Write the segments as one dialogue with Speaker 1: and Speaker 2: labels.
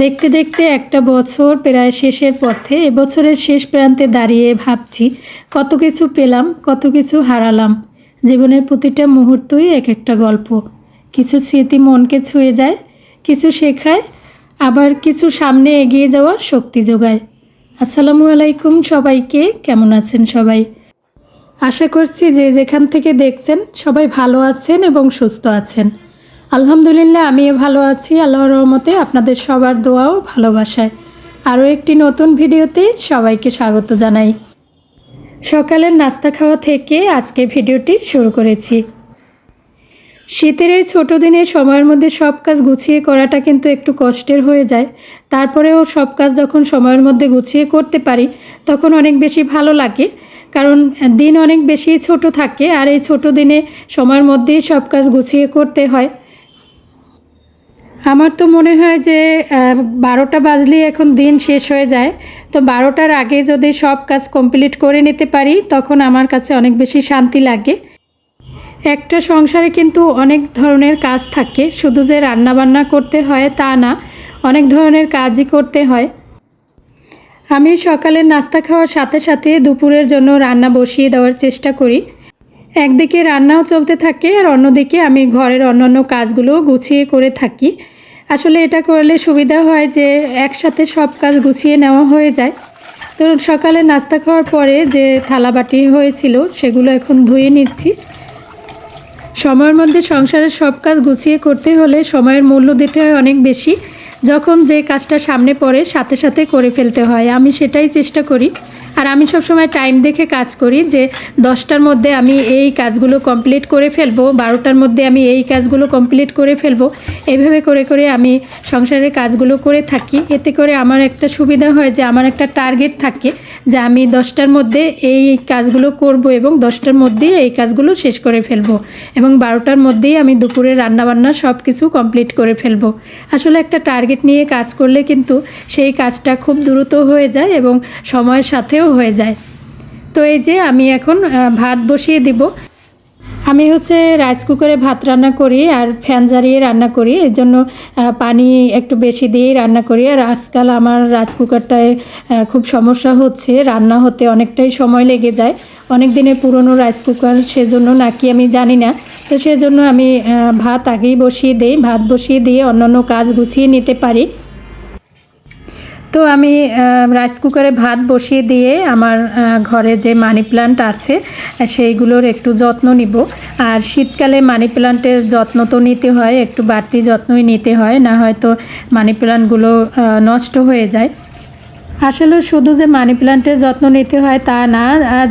Speaker 1: দেখতে দেখতে একটা বছর প্রায় শেষের পথে এবছরের শেষ প্রান্তে দাঁড়িয়ে ভাবছি, কত কিছু পেলাম, কত কিছু হারালাম। জীবনের প্রতিটা মুহূর্তই এক একটা গল্প। কিছু স্মৃতি মনকে ছুঁয়ে যায়, কিছু শেখায়, আবার কিছু সামনে এগিয়ে যাওয়ার শক্তি যোগায়। আসসালামু আলাইকুম সবাইকে, কেমন আছেন সবাই? আশা করছি যে যেখান থেকে দেখছেন সবাই ভালো আছেন এবং সুস্থ আছেন। আলহামদুলিল্লাহ, আমিও ভালো আছি। আল্লাহর রহমতে আপনাদের সবার দোয়াও ভালোবাসায়। আরও একটি নতুন ভিডিওতে সবাইকে স্বাগত জানাই। সকালের নাস্তা খাওয়া থেকে আজকে ভিডিওটি শুরু করেছি। শীতের এই ছোটো দিনে সময়ের মধ্যে সব কাজ গুছিয়ে করাটা কিন্তু একটু কষ্টের হয়ে যায়। তারপরেও সব কাজ যখন সময়ের মধ্যে গুছিয়ে করতে পারি, তখন অনেক বেশি ভালো লাগে। কারণ দিন অনেক বেশি ছোট থাকে আর এই ছোট দিনে সময়ের মধ্যেই সব কাজ গুছিয়ে করতে হয়। আমার তো মনে হয় যে বারোটা বাজলে এখন দিন শেষ হয়ে যায়। তো বারোটার আগে যদি সব কাজ কমপ্লিট করে নিতে পারি, তখন আমার কাছে অনেক বেশি শান্তি লাগে। একটা সংসারে কিন্তু অনেক ধরনের কাজ থাকে। শুধু যে রান্না বান্না করতে হয় তা না, অনেক ধরনের কাজই করতে হয়। আমি সকালে নাস্তা খাওয়ার সাথে সাথে দুপুরের জন্য রান্না বসিয়ে দেওয়ার চেষ্টা করি। একদিকে রান্নাও চলতে থাকে আর অন্যদিকে আমি ঘরের অন্যান্য কাজগুলো গুছিয়ে করে থাকি। আসলে এটা করলে সুবিধা হয় যে একসাথে সব কাজ গুছিয়ে নেওয়া হয়ে যায়। তো সকালে নাস্তা খাওয়ার পরে যে থালাবাটি হয়েছিল সেগুলো এখন ধুয়ে নিচ্ছি। সময়ের মধ্যে সংসারের সব কাজ গুছিয়ে করতে হলে সময়ের মূল্য দিতে হয় অনেক বেশি। যখন যে কাজটা সামনে পড়ে সাথে সাথে করে ফেলতে হয়। আমি সেটাই চেষ্টা করি। আর আমি সবসময় টাইম দেখে কাজ করি যে দশটার মধ্যে আমি এই কাজগুলো কমপ্লিট করে ফেলব, বারোটার মধ্যে আমি এই কাজগুলো কমপ্লিট করে ফেলব। এইভাবে করে করে আমি সংসারের কাজগুলো করে থাকি। এতে করে আমার একটা সুবিধা হয় যে আমার একটা টার্গেট থাকে যে আমি দশটার মধ্যে এই কাজগুলো করব এবং দশটার মধ্যেই এই কাজগুলো শেষ করে ফেলব এবং বারোটার মধ্যেই আমি দুপুরে রান্নাবান্না সব কিছু কমপ্লিট করে ফেলব। আসলে একটা টার্গেট নিয়ে কাজ করলে কিন্তু সেই কাজটা খুব দ্রুত হয়ে যায় এবং সময়ের সাথেও হয়ে যায়। তো এই যে আমি এখন ভাত বসিয়ে দিব। আমি হচ্ছে রাইস কুকারে ভাত রান্না করি আর ফ্যান জ্বালিয়ে রান্না করি। এর জন্য পানি একটু বেশি দিয়েই রান্না করি। আর আজকাল আমার রাইস কুকারটায় খুব সমস্যা হচ্ছে। রান্না হতে অনেকটাই সময় লেগে যায়। অনেক দিনের পুরনো রাইস কুকার সেজন্য নাকি আমি জানি না। তো সেজন্য আমি ভাত আগেই বসিয়ে দিই। ভাত বসিয়ে দিয়ে অন্যান্য কাজ গুছিয়ে নিতে পারি। তো আমি রাইস কুকারে ভাত বসিয়ে দিয়ে আমার ঘরে যে মানি প্লান্ট আছে সেইগুলোর একটু যত্ন নিব। আর শীতকালে মানি প্লান্টের যত্ন তো নিতে হয়, একটু বাড়তি যত্নই নিতে হয়, না হয়তো মানি প্লান্টগুলো নষ্ট হয়ে যায়। আসলে শুধু যে মানি প্লান্টের যত্ন নিতে হয় তা না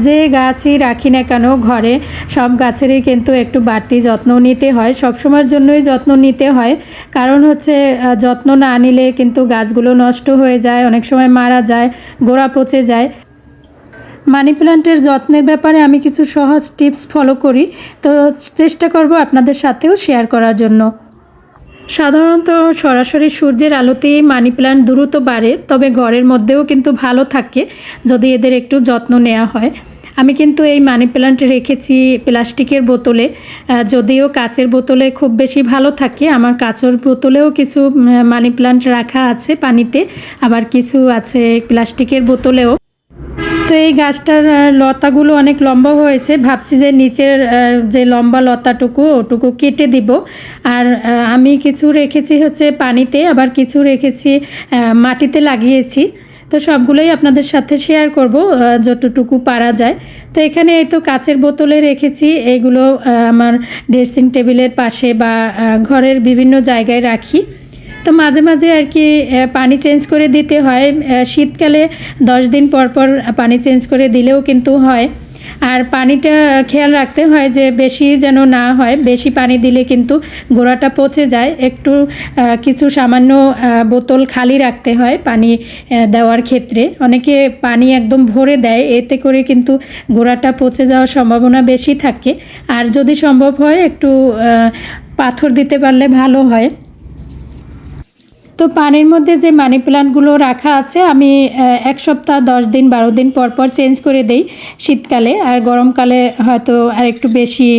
Speaker 1: যে গাছই রাখি না কেন, ঘরে সব গাছেরই কিন্তু একটু বাড়তি যত্ন নিতে হয় সব সময়ের জন্যই যত্ন নিতে হয়। কারণ হচ্ছে যত্ন না নিলে কিন্তু গাছগুলো নষ্ট হয়ে যায়, অনেক সময় মারা যায়, গোড়া পচে যায়। মানি প্লান্টের যত্নের ব্যাপারে আমি কিছু সহজ টিপস ফলো করি, তো চেষ্টা করব আপনাদের সাথেও শেয়ার করার জন্য। সাধারণত সরাসরি সূর্যের আলোতেই মানি প্লান্ট দ্রুত বাড়ে, তবে ঘরের মধ্যেও কিন্তু ভালো থাকে যদি এদের একটু যত্ন নেওয়া হয়। আমি কিন্তু এই মানি প্লান্ট রেখেছি প্লাস্টিকের বোতলে যদিও কাচের বোতলে খুব বেশি ভালো থাকে। আমার কাচের বোতলেও কিছু মানি প্লান্ট রাখা আছে পানিতে, আবার কিছু আছে প্লাস্টিকের বোতলেও। তো এই গাছটার লতাগুলো অনেক লম্বা হয়েছে। ভাবছি যে নিচের যে লম্বা লতাটুকু, ওটুকু কেটে দিব। আর আমি কিছু রেখেছি হচ্ছে পানিতে, আবার কিছু রেখেছি মাটিতে লাগিয়েছি। তো সবগুলোই আপনাদের সাথে শেয়ার করব যতটুকু পারা যায়। তো এখানে এই তো কাচের বোতলে রেখেছি। এগুলো আমার ড্রেসিং টেবিলের পাশে বা ঘরের বিভিন্ন জায়গায় রাখি। তো মাঝে মাঝে আর কি পানি চেঞ্জ করে দিতে হয়। শীতকালে দশ দিন পর পর পানি চেঞ্জ করে দিলেও কিন্তু হয়। আর পানিটা খেয়াল রাখতে হয় যে বেশি যেন না হয়, বেশি পানি দিলে কিন্তু গোড়াটা পচে যায়। একটু কিছু সামান্য বোতল খালি রাখতে হয় পানি দেওয়ার ক্ষেত্রে। অনেকে পানি একদম ভরে দেয়, এতে করে কিন্তু গোড়াটা পচে যাওয়ার সম্ভাবনা বেশি থাকে। আর যদি সম্ভব হয় একটু পাথর দিতে পারলে ভালো হয়। তো পানির মধ্যে যে মানি প্লান্টগুলো রাখা আছে, আমি এক সপ্তাহ, দশ দিন, বারো দিন পর পর চেঞ্জ করে দেই শীতকালে। আর গরমকালে হয়তো আর একটু বেশি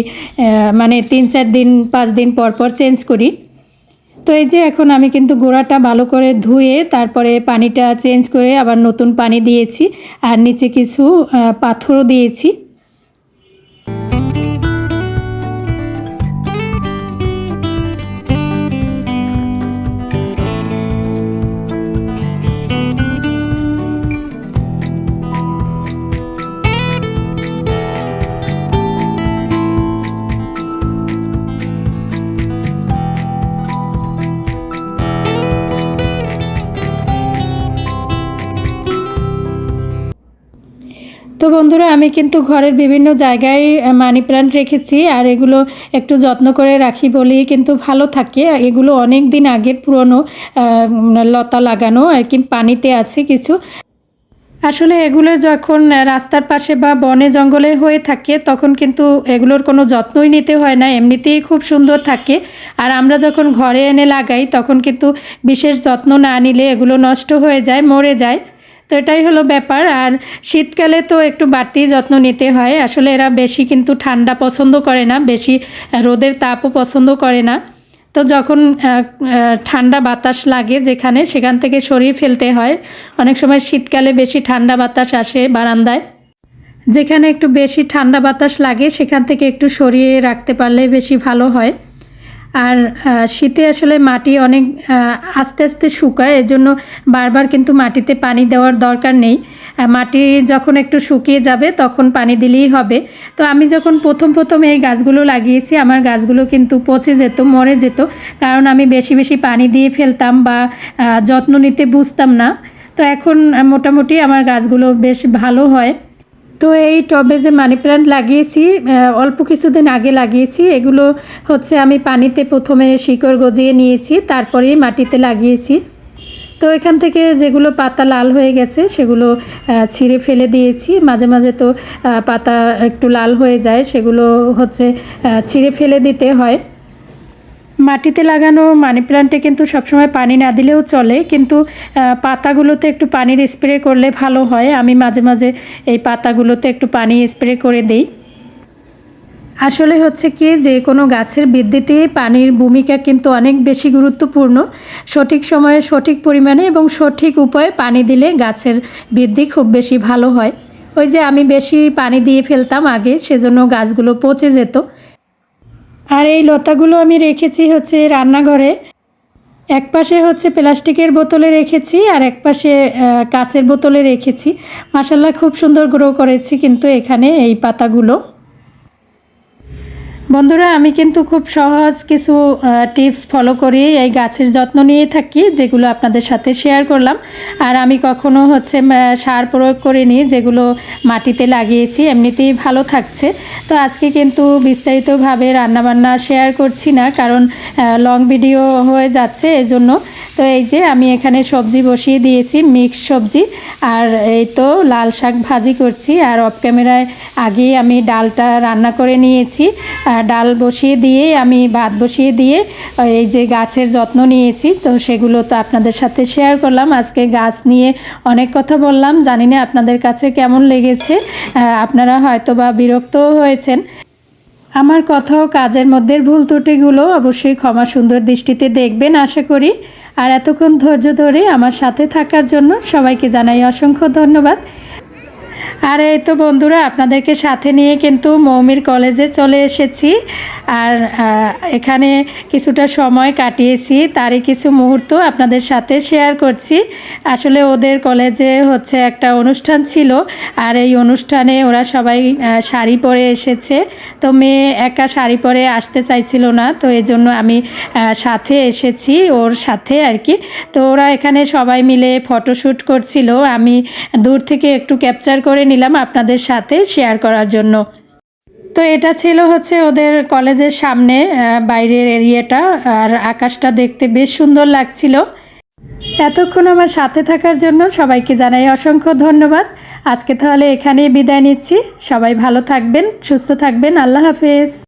Speaker 1: মানে তিন, চার দিন, পাঁচ দিন পর পর চেঞ্জ করি। তো এই যে এখন আমি কিন্তু গোড়াটা ভালো করে ধুয়ে, তারপরে পানিটা চেঞ্জ করে আবার নতুন পানি দিয়েছি। আর নিচে কিছু পাথরও দিয়েছি। বন্ধুরা আমি কিন্তু ঘরের বিভিন্ন জায়গায় মানি প্ল্যান্ট রেখেছি আর এগুলো একটু যত্ন করে রাখি বলেই কিন্তু ভালো থাকে। এগুলো অনেক দিন আগের পুরনো লতা লাগানো আর কি পানিতে আছে কিছু। আসলে এগুলো যখন রাস্তার পাশে বা বনে জঙ্গলে হয়ে থাকে তখন কিন্তু এগুলোর কোনো যত্নই নিতে হয় না, এমনিতেই খুব সুন্দর থাকে। আর আমরা যখন ঘরে এনে লাগাই তখন কিন্তু বিশেষ যত্ন না নিলে এগুলো নষ্ট হয়ে যায়, মরে যায়। তো এটাই হলো ব্যাপার। আর শীতকালে তো একটু বাড়তি যত্ন নিতে হয়। আসলে এরা বেশি কিন্তু ঠান্ডা পছন্দ করে না, বেশি রোদের তাপও পছন্দ করে না। তো যখন ঠান্ডা বাতাস লাগে যেখানে, সেখান থেকে সরিয়ে ফেলতে হয়। অনেক সময় শীতকালে বেশি ঠান্ডা বাতাস আসে বারান্দায়। যেখানে একটু বেশি ঠান্ডা বাতাস লাগে, সেখান থেকে একটু সরিয়ে রাখতে পারলে বেশি ভালো হয়। আর শীতে আসলে মাটি অনেক আস্তে আস্তে শুকায়, এজন্য বারবার কিন্তু মাটিতে পানি দেওয়ার দরকার নেই। মাটি যখন একটু শুকিয়ে যাবে তখন পানি দিলেই হবে। তো আমি যখন প্রথম প্রথম এই গাছগুলো লাগিয়েছি, আমার গাছগুলো কিন্তু পচে যেত, মরে যেত, কারণ আমি বেশি বেশি পানি দিয়ে ফেলতাম বা যত্ন নিতে বুঝতাম না। তো এখন মোটামুটি আমার গাছগুলো বেশ ভালো হয়। তো এই টবে যে মানি প্ল্যান্ট লাগিয়েছি অল্প কিছুদিন আগে লাগিয়েছি। এগুলো হচ্ছে আমি পানিতে প্রথমে শিকড় গজিয়ে নিয়েছি, তারপরেই মাটিতে লাগিয়েছি। তো এখান থেকে যেগুলো পাতা লাল হয়ে গেছে, সেগুলো ছিঁড়ে ফেলে দিয়েছি। মাঝে মাঝে তো পাতা একটু লাল হয়ে যায়, সেগুলো হচ্ছে ছিঁড়ে ফেলে দিতে হয়। মাটিতে লাগানো মানি প্ল্যান্টে কিন্তু সবসময় পানি না দিলেও চলে, কিন্তু পাতাগুলোতে একটু পানির স্প্রে করলে ভালো হয়। আমি মাঝে মাঝে এই পাতাগুলোতে একটু পানি স্প্রে করে দিই। আসলে হচ্ছে কি, যে কোনো গাছের বৃদ্ধিতে পানির ভূমিকা কিন্তু অনেক বেশি গুরুত্বপূর্ণ। সঠিক সময়ে সঠিক পরিমাণে এবং সঠিক উপায়ে পানি দিলে গাছের বৃদ্ধি খুব বেশি ভালো হয়। ওই যে আমি বেশি পানি দিয়ে ফেলতাম আগে, সেজন্য গাছগুলো পচে যেত। আর এই লতাগুলো আমি রেখেছি হচ্ছে রান্নাঘরে। এক পাশে হচ্ছে প্লাস্টিকের বোতলে রেখেছি আর এক পাশে কাচের বোতলে রেখেছি। মাসাল্লাহ খুব সুন্দর গ্রো করেছি কিন্তু এখানে এই পাতাগুলো। বন্ধুরা, আমি কিন্তু খুব সহজ কিছু টিপস ফলো করি, এই গাছের যত্ন নিয়ে থাকি, যেগুলো আপনাদের সাথে শেয়ার করলাম। আর আমি কখনো হচ্ছে সার প্রয়োগ করিনি, যেগুলো মাটিতে লাগিয়েছি, এমনিতেই ভালো থাকছে। তো আজকে কিন্তু বিস্তারিতভাবে রান্নাবান্না শেয়ার করছি না, কারণ লং ভিডিও হয়ে যাচ্ছে, এজন্য তো এই যে আমি এখানে সবজি বসিয়ে দিয়েছি মিক্স সবজি। আর এই তো লাল শাক ভাজি করছি, আর অফ ক্যামেরায় আগেই আমি ডালটা রান্না করে নিয়েছি। ডাল বসিয়ে দিয়ে আমি ভাত বসিয়ে দিয়ে এই যে গাছের যত্ন নিয়েছি, তো সেগুলো তো আপনাদের সাথে শেয়ার করলাম। আজকে গাছ নিয়ে অনেক কথা বললাম, জানি না আপনাদের কাছে কেমন লেগেছে। আপনারা হয়তো বা বিরক্তও হয়েছেন। আমার কথা ও কাজের মধ্যে ভুল ত্রুটিগুলো অবশ্যই ক্ষমা সুন্দর দৃষ্টিতে দেখবেন, আশা করি। আর এতক্ষণ ধৈর্য ধরে আমার সাথে থাকার জন্য সবাইকে জানাই অসংখ্য ধন্যবাদ। আর, এই তো বন্ধুরা, আপনাদেরকে সাথে নিয়ে কিন্তু মৌমির কলেজে চলে এসেছি। আর এখানে কিছুটা সময় কাটিয়েছি, তারই কিছু মুহূর্ত আপনাদের সাথে শেয়ার করছি। আসলে ওদের কলেজে হচ্ছে একটা অনুষ্ঠান ছিল, আর এই অনুষ্ঠানে ওরা সবাই শাড়ি পরে এসেছে। তো মেয়ে একা শাড়ি পরে আসতে চাইছিল না, তো এই জন্য আমি সাথে এসেছি ওর সাথে আর কি। তো ওরা এখানে সবাই মিলে ফটোশ্যুট করছিল। আমি দূর থেকে একটু ক্যাপচার করে নিলাম আপনাদের সাথে শেয়ার করার জন্য। তো এটা ছিল হচ্ছে ওদের কলেজের সামনে বাইরের এরিয়াটা, আর আকাশটা দেখতে বেশ সুন্দর লাগছিল। এতক্ষণ আমার সাথে থাকার জন্য সবাইকে জানাই অসংখ্য ধন্যবাদ। আজকে তাহলে এখানেই বিদায় নিচ্ছি। সবাই ভালো থাকবেন, সুস্থ থাকবেন। আল্লাহ হাফেজ।